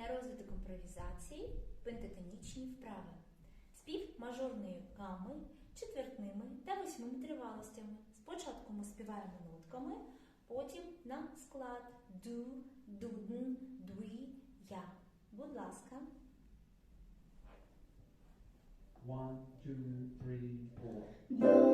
на розвиток імпровізації, пентатонічні вправи. Спів мажорної гами, четвертними та восьмими тривалостями. Спочатку ми співаємо нотками, потім на склад ду, дудн, дуї, я. Будь ласка. One, two, three, four.